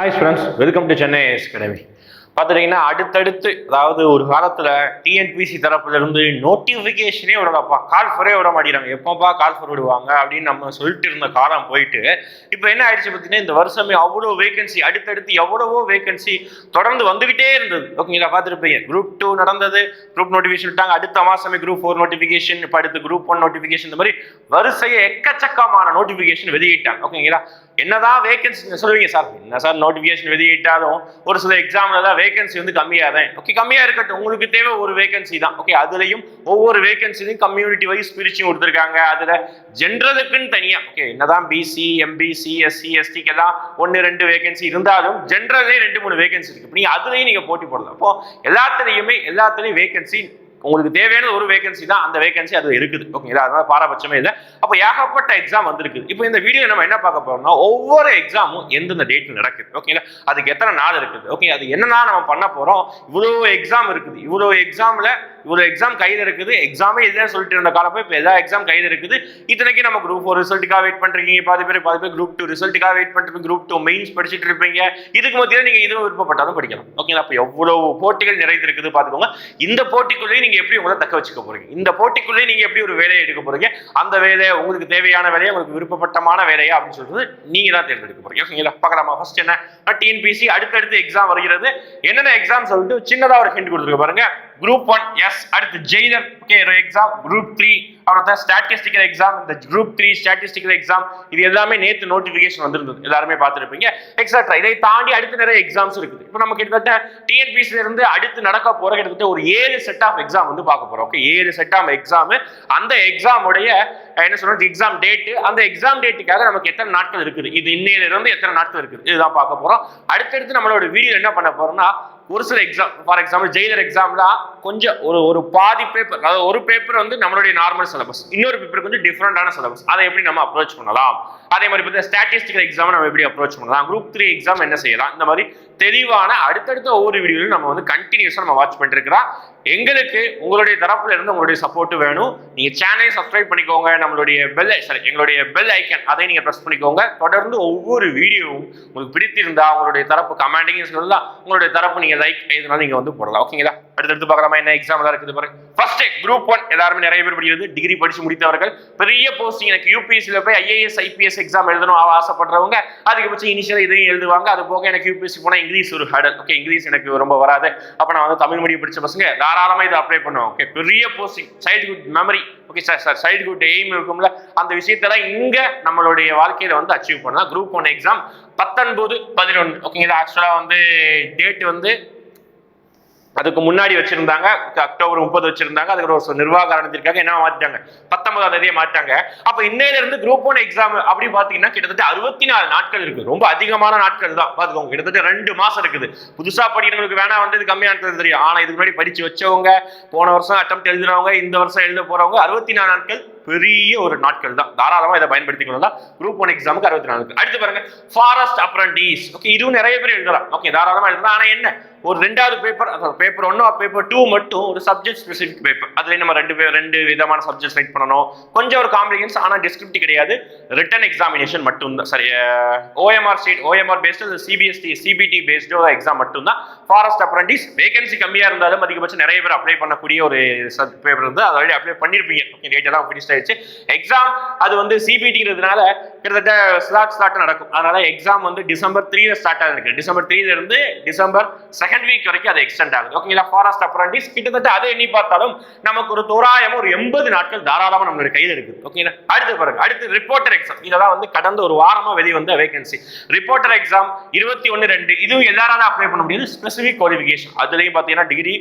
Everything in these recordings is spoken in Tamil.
Hi friends welcome to Chennai academy பார்த்துட்டிங்கன்னா அடுத்தடுத்து அதாவது ஒரு காலத்தில் டிஎன்பிசி தரப்புலேருந்து நோட்டிஃபிகேஷனே விடலப்பா கால் ஃபரே விட மாட்டேங்கிறாங்க. எப்போப்பா கால் ஃபர் விடுவாங்க அப்படின்னு நம்ம சொல்லிட்டு இருந்த காலம் போயிட்டு இப்போ என்ன ஆயிடுச்சு பார்த்தீங்கன்னா இந்த வருஷமே அவ்வளோ வேகன்சி அடுத்தடுத்து எவ்வளவோ வேகன்சி தொடர்ந்து வந்துக்கிட்டே இருந்தது. ஓகேங்களா பார்த்துருப்பீங்க. குரூப் டூ நடந்தது. குரூப் நோட்டிஃபிகேஷன் விட்டாங்க. அடுத்த மாதமே குரூப் ஃபோர் நோட்டிஃபிகேஷன் இப்போ அடுத்து குரூப் ஒன் நோட்டிஃபிகேஷன் இந்த மாதிரி வரிசையை எக்கச்சக்கமான நோட்டிஃபிகேஷன் வெளியிட்டாங்க. ஓகேங்களா என்னதான் வேகன்சி சொல்லுவீங்க சார்? என்ன சார் நோட்டிஃபிகேஷன் வெளியிட்டாலும் ஒரு சில எக்ஸாம்ல தான் வேகன்சி வந்து கம்மியாக தான் ஓகே கம்மியாக இருக்கட்டும். உங்களுக்கு தேவை ஒரு வேகன்சி தான். ஓகே அதுலேயும் ஒவ்வொரு வேகன்சிலையும் கம்யூனிட்டி வைஸ் பிரிச்சு கொடுத்துருக்காங்க. அதுல ஜென்ரலுக்குன்னு தனியா ஓகே என்னதான் பிசி எம்பிசி எஸ்சி எஸ்டிக்கு எல்லாம் ஒன்று ரெண்டு வேகன்சி இருந்தாலும் ஜென்ரலே ரெண்டு மூணு வேகன்சி இருக்கு. நீங்க அதுலேயும் நீங்க போட்டி போடலாம். அப்போ எல்லாத்துலயுமே எல்லாத்துலயும் வேகன்சி உங்களுக்கு தேவையான ஒரு வேகன்சி தான் அந்த வேகன்சி அது இருக்குது. ஓகேங்களா அதனால பாரபட்சமே இல்லை. அப்போ ஏகப்பட்ட எக்ஸாம் வந்திருக்கு இப்போ இந்த வீடியோ நம்ம என்ன பார்க்க போறோம்னா ஒவ்வொரு எக்ஸாமும் எந்தெந்த டேட் நடக்குது. ஓகேங்களா அதுக்கு எத்தனை நாள் இருக்குது. ஓகே அது என்னன்னா நம்ம பண்ண போறோம்? இவ்வளோ எக்ஸாம் இருக்குது. இவ்வளோ எக்ஸாம்ல ஒரு எக்ஸாம் கையில் இருக்குது. எக்ஸாமே இதுதான் சொல்லிட்டு இருந்த காலம். இப்போ எல்லா எக்ஸாம் கையில் இருக்குது. இத்தனைக்கு நம்ம குரூப் ஃபோர் ரிசல்ட்டுக்காக வெயிட் பண்ணுறீங்க பாதி பேர் பாதி பேர் குரூப் டூ ரிசல்ட்டுக்காக வெயிட் பண்ணிட்டு குரூப் டூ மெயின்ஸ் படிச்சுட்டு இருப்பீங்க. இதுக்கு மத்தியில் நீங்கள் இதுவும் விருப்பப்பட்டாலும் படிக்கலாம். ஓகேங்களா அப்போ எவ்வளோ போட்டிகள் நிறைந்திருக்குது பார்த்துக்கோங்க. இந்த போட்டிக்குள்ளேயே நீங்கள் எப்படி உங்களை தக்க வச்சுக்க போகிறீங்க இந்த போட்டிக்குள்ளேயே நீங்கள் எப்படி ஒரு வேலையை எடுக்க போகிறீங்க அந்த வேலையை உங்களுக்கு தேவையான வேலையை உங்களுக்கு விருப்பப்பட்டமான வேலையா அப்படின்னு சொல்றது நீங்கள் தான் தேர்ந்தெடுக்க போகிறீங்க ஓகேங்களா பார்க்கலாமா? ஃபர்ஸ்ட் என்ன? டிஎன்பிசி அடுத்தடுத்து எக்ஸாம் வருகிறது. என்னென்ன எக்ஸாம் சொல்லிட்டு சின்னதாக ஒரு ஹிண்ட் கொடுத்துருக்க பாருங்க. குரூப் ஒன் எஸ் அடுத்து jailer okay exam group three அப்புறம் ஸ்டாட்டிஸ்டிக்கல் எக்ஸாம் இந்த குரூப் த்ரீ ஸ்டாட்டிஸ்டிக்கல் எக்ஸாம் இது எல்லாமே நேற்று நோட்டிஃபிகேஷன் வந்திருந்தது. எல்லாருமே பார்த்துருப்பீங்க. எக்ஸாட்ரா இதை தாண்டி அடுத்து நிறைய எக்ஸாம்ஸ் இருக்குது. இப்போ நம்ம கிட்டத்தட்ட டிஎன்பிசில இருந்து அடுத்து நடக்க போற கிட்டத்தட்ட ஒரு ஏழு செட் ஆஃப் எக்ஸாம் வந்து பார்க்க போறோம். ஓகே ஏழு செட் ஆஃப் எக்ஸாம் அந்த எக்ஸாமுடைய என்ன சொல்றது எக்ஸாம் டேட்டு அந்த எக்ஸாம் டேட்டுக்காக நமக்கு எத்தனை நாட்கள் இருக்குது? இது இன்னையில இருந்து எத்தனை நாட்கள் இருக்குது? இதுதான் பார்க்க போறோம். அடுத்தடுத்து நம்மளோட வீடியோ என்ன பண்ண போறோம்னா ஒரு சில எக்ஸாம் ஃபார் எக்ஸாம்பிள் ஜெயிலர் எக்ஸாம்லாம் கொஞ்சம் ஒரு ஒரு பாதி பேப்பர் அதாவது ஒரு பேப்பர் வந்து நம்மளுடைய நார்மல் சிலபஸ் இன்னொரு பேப்பர் கொஞ்சம் டிஃப்ரெண்டான சிலபஸ் அதை எப்படி நம்ம அப்ரோச் பண்ணலாம்? அதே மாதிரி பார்த்தா ஸ்டாட்டிஸ்டிக்கல் எக்ஸாம் நம்ம எப்படி அப்ரோச் பண்ணலாம்? குரூப் த்ரீ எக்ஸாம் என்ன செய்யலாம்? இந்த மாதிரி தெளிவான அடுத்தடுத்த ஒவ்வொரு வீடியோலையும் நம்ம வந்து கண்டினியூஸாக நம்ம வாட்ச் பண்ணிருக்கிறோம் எங்களுக்கு உங்களுடைய தரப்புல இருந்து உங்களுடைய சப்போர்ட் வேணும். நீங்க சேனலை சப்ஸ்கிரைப் பண்ணிக்கோங்க. நம்மளுடைய பெல் சாரி எங்களுடைய பெல் ஐக்கன் அதை நீங்க ப்ரெஸ் பண்ணிக்கோங்க. தொடர்ந்து ஒவ்வொரு வீடியோவும் உங்களுக்கு பிடித்திருந்தா உங்களுடைய தரப்பு கமெண்டிங் சொல்லலாம். உங்களுடைய தரப்பு நீங்க லைக் எதுனாலும் நீங்க வந்து போடலாம். ஓகேங்களா அடுத்தடுத்து பார்க்கலாமா? என்ன எக்ஸாம் எல்லாம் இருக்குது பாருங்க. ஃபர்ஸ்ட் குரூப் ஒன் எல்லாருமே நிறைய பேர் படிக்கிறது டிகிரி படிச்சு முடித்தவர்கள். பெரிய போஸ்டிங் எனக்கு யூபிஎஸ்சியில் போய் ஐஏஎஸ் ஐபிஎஸ் எக்ஸாம் எழுதணும் ஆசைப்படுறவங்க அதுக்கப்புறம் இனிஷியல் இதையும் எழுதுவாங்க. அது போக எனக்கு யூபிஎஸ்சி போனால் இங்கிலீஷ் ஒரு ஹடல் ஓகே இங்கிலீஷ் எனக்கு ரொம்ப வராது. அப்போ நான் வந்து தமிழ் மீடியம் படித்த பசங்க தாராளமாக இதை அப்ளை பண்ணுவோம். ஓகே பெரிய posting child good memory okay sir sir child good aim இருக்கும்ல. அந்த விஷயத்தெல்லாம் இங்கே நம்மளுடைய வாழ்க்கையில வந்து அச்சீவ் பண்ணலாம். குரூப் ஒன் எக்ஸாம் பத்தொன்பது பதினொன்று. ஓகேங்களா ஆக்சுவலாக வந்து டேட் வந்து அதுக்கு முன்னாடி வச்சிருந்தாங்க அக்டோபர் முப்பது வச்சிருந்தாங்க அதுக்கு ஒரு நிர்வாக காரணத்திற்காக என்ன மாத்திட்டாங்க? பத்தொன்பதாம் தேதியை மாட்டாங்க அப்ப இன்னையில இருந்து குரூப் ஒன் எக்ஸாம் அப்படின்னு பாத்தீங்கன்னா கிட்டத்தட்ட அறுபத்தி நாலு நாட்கள் இருக்கு. ரொம்ப அதிகமான நாட்கள் தான். பாத்துக்கோங்க கிட்டத்தட்ட ரெண்டு மாசம் இருக்குது. புதுசா படிக்கிறவங்களுக்கு வேணா வந்து இது கம்மியான தெரியும். ஆனா இதுக்கு முன்னாடி படிச்சு வச்சவங்க போன வருஷம் அட்டம் எழுதுறவங்க இந்த வருஷம் எழுத போறவங்க அறுபத்தி நாலு நாட்கள் பெரிய ஒரு நாட்கள் தான். தாராளமா இதை பயன்படுத்திக் கொள்ளலாம். குரூப் ஒன் எக்ஸாமுக்கு அறுபத்தி நாலு அடுத்து பாருங்க ஃபாரஸ்ட் அப்ரண்டிஸ் ஓகே இதுவும் நிறைய பேர் எழுதலாம். ஓகே தாராளமா எழுதலாம். ஆனா என்ன? ஒரு ரெண்டாவது பேப்பர் அதாவது பேப்பர் ஒன்று பேப்பர் டூ மட்டும் ஒரு சப்ஜெக்ட் ஸ்பெசிஃபிக் பேப்பர் அதுல நம்ம ரெண்டு பேர் ரெண்டு விதமான சப்ஜெக்ட் செலக்ட் பண்ணணும். கொஞ்சம் ஒரு காம்ப்ளிகன்ஸ் ஆனால் டிஸ்கிரிப்ட் கிடையாது. ரிட்டன் எக்ஸாமினேஷன் மட்டும் தான் சரி OMR state OMR based CBST CBT based exam மட்டும் தான் ஃபாரஸ்ட் அப்ரண்டிஸ் வேகன்சி கம்மியாக இருந்தாலும் அதிகபட்சம் நிறைய பேர் அப்ளை பண்ணக்கூடிய ஒரு பேப்பர் இருந்து அதை ஆல்ரெடி அப்ளை பண்ணியிருப்பீங்க ஓகே டேட் எல்லாம் ஃபினிஷ் ஆயிடுச்சு. எக்ஸாம் அது வந்து சிபிடிங்கிறதுனால கிட்டத்தட்ட ஸ்லாட் ஸ்லாட் நடக்கும். அதனால எக்ஸாம் வந்து டிசம்பர் த்ரீல ஸ்டார்ட் ஆகிருக்கு டிசம்பர் த்ரீல இருந்து டிசம்பர் செகண்ட் வீக் வரைக்கும் அது எக்ஸ்டெண்ட் ஆகுது. ஓகேங்களா ஃபாரஸ்ட் அப்ரண்டிஸ் கிட்டத்தட்ட அதை எண்ணி பார்த்தாலும் நமக்கு ஒரு தோராயம் ஒரு எண்பது நாட்கள் தாராளமாக நம்மளுடைய கையில் இருக்குது. ஓகேங்களா அடுத்து பாருங்க அடுத்து ரிப்போர்ட்டர் எக்ஸாம் இதெல்லாம் வந்து கடந்த ஒரு வாரமாக வெளிவந்த வேகன்சி ரிப்போர்ட்டர் எக்ஸாம் இருபத்தி ஒன்று ரெண்டு. இதுவும் எல்லாராலும் அப்ளை பண்ண முடியாது. ஸ்பெசிஃபிக் குவாலிஃபிகேஷன் அதுலேயும் பார்த்தீங்கன்னா டிகிரி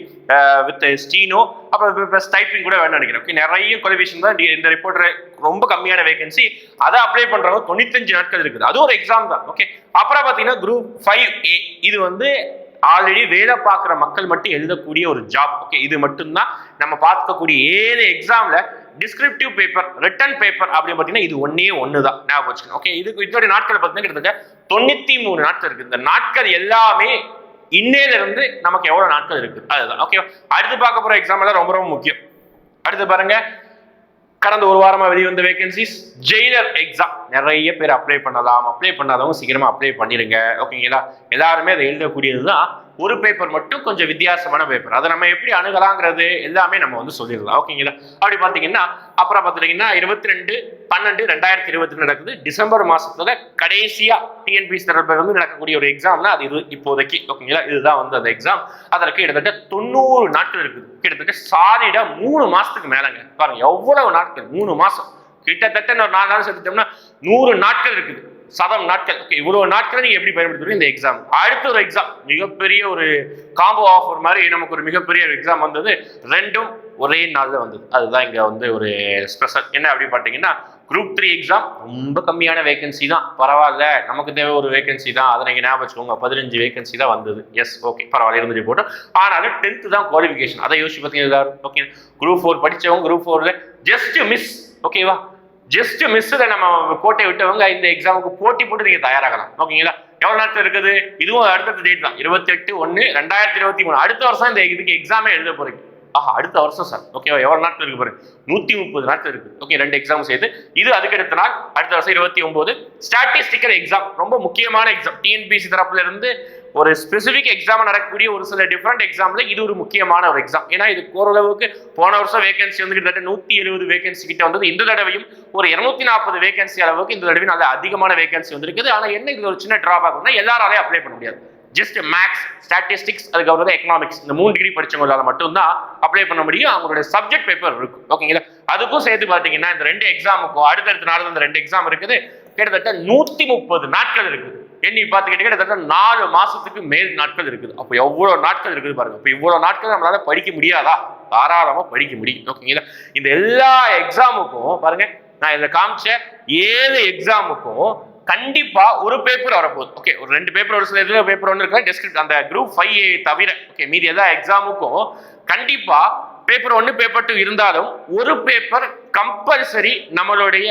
வித் ஸ்டீனோ அப்புறம் ப்ளஸ் டைப்பிங் கூட வேணும்னு நினைக்கிறேன். ஓகே நிறைய குவாலிஃபிகேஷன் தான் இந்த ரிப்போர்ட்டர் ரொம்ப கம்மியான வேகன்சி அதை அப்ளை பண்ணுறவங்க தொண்ணூத்தஞ்சு நாட்கள் இருக்குது. அது ஒரு எக்ஸாம் தான். ஓகே அப்புறம் பார்த்தீங்கன்னா குரூப் ஃபைவ் ஏ இது வந்து ஆல்ரெடி வேலை பார்க்குற மக்கள் மட்டும் எழுதக்கூடிய ஒரு ஜாப் ஓகே இது மட்டும்தான் நம்ம பார்க்கக்கூடிய ஏழு எக்ஸாமில் டிஸ்கிரிப்டிவ் பேப்பர் ரிட்டன் பேப்பர் அப்படின்னு பார்த்தீங்கன்னா இது ஒன்னே ஒன்று தான் ஞாபகம் வச்சுக்கணும். ஓகே இதுக்கு இதோடைய நாட்கள் பார்த்தீங்கன்னா கிட்டத்தட்ட தொண்ணூற்றி மூணு நாட்கள் இருக்குது இந்த நாட்கள் எல்லாமே இன்னையிலிருந்து நமக்கு எவ்வளோ நாட்கள் இருக்குது அதுதான். ஓகே அடுத்து பார்க்க போகிற எக்ஸாம் எல்லாம் ரொம்ப ரொம்ப முக்கியம். அடுத்து பாருங்கள் கடந்த ஒரு வாரமா வெளிவந்த வேகன்சிஸ் ஜெயிலர் எக்ஸாம் நிறைய பேர் அப்ளை பண்ணலாம். அப்ளை பண்ணாதவங்க சீக்கிரமா அப்ளை பண்ணிருங்க. ஓகேங்களா எல்லாருமே அதை எழுதக்கூடியது தான் ஒரு பேப்பர் மட்டும் கொஞ்சம் வித்தியாசமான பேப்பர் அதை நம்ம எப்படி அணுகலாங்கிறது எல்லாமே நம்ம வந்து சொல்லிடலாம். ஓகேங்களா அப்படி பார்த்தீங்கன்னா அப்புறம் பார்த்துட்டீங்கன்னா இருபத்தி ரெண்டு பன்னெண்டு ரெண்டாயிரத்தி இருபத்தி நடக்குது. டிசம்பர் மாதத்தில் கடைசியாக டிஎன்பிசி தரப்பில் வந்து நடக்கக்கூடிய ஒரு எக்ஸாம்னா அது இது இப்போதைக்கு. ஓகேங்களா இதுதான் வந்து அந்த எக்ஸாம் அதற்கு கிட்டத்தட்ட தொண்ணூறு நாட்கள் இருக்குது. கிட்டத்தட்ட சாலிடா மூணு மாசத்துக்கு மேலங்க. பாருங்க எவ்வளவு நாட்கள்? மூணு மாசம். கிட்டத்தட்ட இன்னொரு நாலு நாள் சேர்த்துட்டோம்னா நூறு நாட்கள் இருக்குது. சதம் நாட்கள். ஓகே இவ்வளவு நாட்களை நீங்க எப்படி பயன்படுத்துறீங்க? இந்த எக்ஸாம் அடுத்த ஒரு எக்ஸாம் மிகப்பெரிய ஒரு காம்போ ஆஃபர் மாதிரி நமக்கு ஒரு மிகப்பெரிய எக்ஸாம் வந்தது. ரெண்டும் ஒரே நாள்ல வந்தது. அதுதான் இங்க வந்து ஒரு ஸ்பெஷல் என்ன அப்படி பார்த்தீங்கன்னா குரூப் த்ரீ எக்ஸாம் ரொம்ப கம்மியான வேகன்சி தான். பரவாயில்ல. நமக்கு தேவை ஒரு வேகன்சி தான். அதை நீங்க ஞாபகம் வச்சுக்கோங்க. பதினஞ்சு வேகன்சி தான் வந்தது. எஸ் ஓகே பரவாயில்ல இருந்துட்டு போட்டோம். ஆனாலும் டென்த்து தான் குவாலிஃபிகேஷன் அதை யோசிச்சு பார்த்தீங்கன்னா ஓகே குரூப் ஃபோர் படிச்சவங்க குரூப் ஃபோர்ல ஜஸ்ட் மிஸ் ஓகேவா ஜஸ்ட் மிஸ் நம்ம கோட்டை விட்டவங்க இந்த எக்ஸாமுக்கு போட்டி போட்டு நீங்க தயாராகலாம். ஓகேங்களா? எவ்வளவு நேரத்தில் இருக்குது? இதுவும் அடுத்தடுத்த டேட் தான். இருபத்தி எட்டு ஒன்னு ரெண்டாயிரத்தி இருபத்தி மூணு. அடுத்த வருஷம் இந்த இதுக்கு எக்ஸாமே எழுத போறீங்க. ஆஹா அடுத்த வருஷம் சார் ஓகேவா எவ்வளவு நாட்கள் இருக்கு பாருங்க நூத்தி முப்பது நாட்கள் இருக்கு. ஓகே ரெண்டு எக்ஸாம் சேர்த்து. இது அதுக்கு அடுத்த நாள் அடுத்த வருஷம் இருபத்தி ஒன்பது ஸ்டாட்டிஸ்டிக்கல் எக்ஸாம் ரொம்ப முக்கியமான எக்ஸாம் டிஎன்பிசி தரப்புல இருந்து ஒரு ஸ்பெசிஃபிக் எக்ஸாம் நடக்கக்கூடிய ஒரு சில டிஃப்ரெண்ட் எக்ஸாம்ல இது ஒரு முக்கியமான ஒரு எக்ஸாம் ஏன்னா இது ஓரளவுக்கு போன வருஷம் வேகன்சி வந்து கிட்டத்தட்ட நூத்தி எழுபது வேகன்சி கிட்ட வந்தது. இந்த தடவையும் ஒரு இருநூத்தி நாற்பது வேகன்சி அளவுக்கு இந்த தடவை நல்ல அதிகமான வேகன்சி வந்திருக்குது. ஆனா என்ன இது ஒரு சின்ன டிராபேக்னா எல்லாராலையும் அப்ளை பண்ண முடியாது. ஜஸ்ட் மேக்ஸ் ஸ்டாட்டிஸ்டிக்ஸ் அதுக்கப்புறம் எக்கனாமிக்ஸ் இந்த மூணு டிகிரி படிச்சவங்களால மட்டும்தான் அப்ளை பண்ண முடியும். அவங்களோட சப்ஜெக்ட் பேப்பர் இருக்கும். ஓகேங்களா அதுக்கும் சேர்த்து பார்த்தீங்கன்னா இந்த ரெண்டு எக்ஸாமுக்கும் அடுத்தடுத்த நாள் இந்த ரெண்டு எக்ஸாம் இருக்குது. கிட்டத்தட்ட நூத்தி முப்பது நாட்கள் இருக்குது. எண்ணி பார்த்துக்கிட்டே கிட்டத்தட்ட நாலு மாசத்துக்கு மேல் நாட்கள் இருக்குது. அப்போ எவ்வளோ நாட்கள் இருக்குது பாருங்க. இப்போ இவ்வளோ நாட்கள் நம்மளால படிக்க முடியாதா? தாராளமாக படிக்க முடியும். ஓகேங்களா இந்த எல்லா எக்ஸாமுக்கும் பாருங்க நான் இதை காமிச்ச ஏழு எக்ஸாமுக்கும் கண்டிப்பா ஒரு பேப்பர் வரப்போகுது. ஓகே ஒரு ரெண்டு பேப்பர் ஒரு சில இதில் பேப்பர் ஒன்று இருக்கா. டெஸ்கிரிப்ட் அந்த குரூப் ஃபைவ் தவிர ஓகே மீதி எல்லா எக்ஸாமுக்கும் கண்டிப்பா பேப்பர் ஒன்று பேப்பர் டூ இருந்தாலும் ஒரு பேப்பர் கம்பல்சரி நம்மளுடைய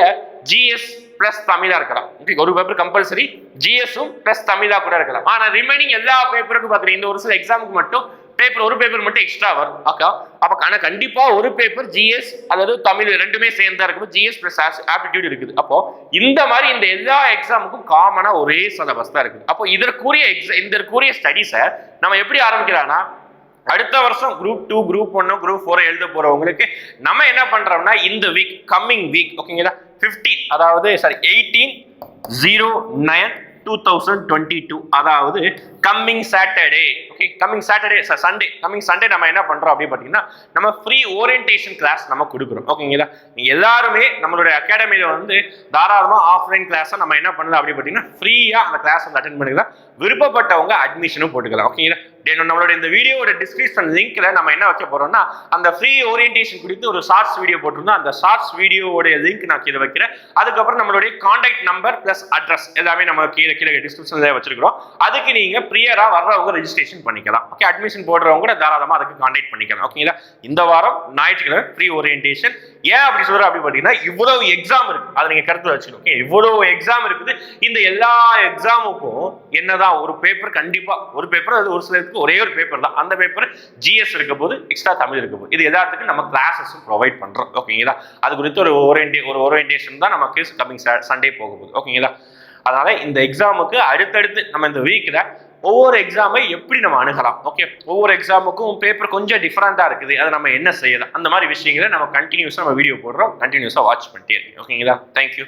ஜிஎஸ் பிளஸ் தமிழா இருக்கலாம். ஒரு பேப்பர் கம்பல்சரி ஜிஎஸும் பிளஸ் தமிழா கூட இருக்கலாம். ஆனா ரிமைனிங் எல்லா பேப்பருக்கும் பாத்தீங்கன்னா இந்த ஒரு சில எக்ஸாமுக்கு மட்டும் பேப்பர் ஒரு பேப்பர் மட்டும் எக்ஸ்ட்ரா வரும். ஓகே அப்ப ஆனா கண்டிப்பா ஒரு பேப்பர் ஜிஎஸ் அதாவது தமிழ் ரெண்டுமே சேர்ந்தா இருக்கும் ஜிஎஸ் பிளஸ் ஆப்டிடியூட் இருக்குது. அப்போ இந்த மாதிரி இந்த எல்லா எக்ஸாமுக்கும் காமனா ஒரே சிலபஸ் தான் இருக்குது. அப்போ இதற்குரிய எக்ஸா இதற்குரிய ஸ்டடிஸை நம்ம எப்படி ஆரம்பிக்கிறான்னா அடுத்த வருஷம் குரூப் டூ குரூப் ஒன்னு குரூப் ஃபோர் எழுத போறவங்களுக்கு நம்ம என்ன பண்றோம்னா இந்த வீக் கம்மிங் வீக் ஓகேங்களா 15 அதாவது sorry eighteen zero nine two thousand twenty two அதாவது coming Saturday okay coming Saturday Sunday coming Sunday நம்ம என்ன பண்ணுறோம் அப்படின்னு பார்த்தீங்கன்னா நம்ம ஃப்ரீ ஓரியன்டேஷன் கிளாஸ் நம்ம கொடுக்குறோம். ஓகேங்களா நீங்கள் எல்லாருமே நம்மளுடைய அகாடமியில் வந்து தாராளமாக ஆஃப்லைன் கிளாஸை நம்ம என்ன பண்ணலாம் அப்படின்னு பார்த்தீங்கன்னா ஃப்ரீயாக அந்த கிளாஸ் வந்து அட்டன் பண்ணிக்கலாம். விருப்பப்பட்டவங்க அட்மிஷனும் போட்டுக்கலாம். ஓகேங்களா நம்மளோட இந்த வீடியோவோட டிஸ்கிரிப்ஷன் லிங்க்ல நம்ம என்ன வைக்க போறோம்னா அந்த ஃப்ரீ ஓரியன்டேஷன் குறித்து ஒரு ஷார்ட்ஸ் வீடியோ போட்டிருந்தோம். அந்த ஷார்ட்ஸ் வீடியோவோட லிங்க் நான் கீழே வைக்கிறேன். அதுக்கப்புறம் நம்மளுடைய காண்டாக்ட் நம்பர் பிளஸ் அட்ரஸ் எல்லாமே நம்ம கீழே கீழே டிஸ்கிரிப்ஷன்ல வச்சிருக்கிறோம். அதுக்கு நீங்க ப்ரியரா வர்றவங்க ரெஜிஸ்ட்ரேஷன் பண்ணிக்கலாம். ஓகே அட்மிஷன் போடுறவங்க கூட தாராளமாக அதுக்கு காண்டாக்ட் பண்ணிக்கலாம். ஓகேங்களா இந்த வாரம் ஞாயிற்றுக்கிழமை ஃப்ரீ ஓரியன்டேஷன் ஏன் அப்படி சொல்கிறேன் அப்படி பார்த்தீங்கன்னா இவ்வளவு எக்ஸாம் இருக்குது அதை நீங்கள் கருத்தில் வச்சுக்கணும். ஓகே இவ்வளவு எக்ஸாம் இருக்குது. இந்த எல்லா எக்ஸாமுக்கும் என்னதான் ஒரு பேப்பர் கண்டிப்பாக ஒரு பேப்பர் அது ஒரு சிலருக்கு ஒரே ஒரு பேப்பர் தான். அந்த பேப்பர் ஜிஎஸ் இருக்க போது எக்ஸ்ட்ரா தமிழ் இருக்க போது இது எல்லாத்துக்கும் நம்ம கிளாஸஸும் ப்ரொவைட் பண்ணுறோம் ஓகேங்களா அது குறித்து ஒரு ஓரியன்டே ஒரு ஓரியன்டேஷன் தான் நமக்கு கம்மிங் சண்டே போக போகுது ஓகேங்களா அதனால இந்த எக்ஸாமுக்கு அடுத்தடுத்து நம்ம இந்த வீக்கில் ஒவ்வொரு எக்ஸாமை எப்படி நம்ம அணுகலாம்? ஓகே ஒவ்வொரு எக்ஸாமுக்கும் பேப்பர் கொஞ்சம் டிஃப்ரெண்டாக இருக்குது. அதை நம்ம என்ன செய்யலாம்? அந்த மாதிரி விஷயங்களை நம்ம கண்டினியூஸாக நம்ம வீடியோ போடுறோம். கண்டினியூஸாக வாட்ச் பண்ணிட்டே இருக்கோம் ஓகேங்களா தேங்க்யூ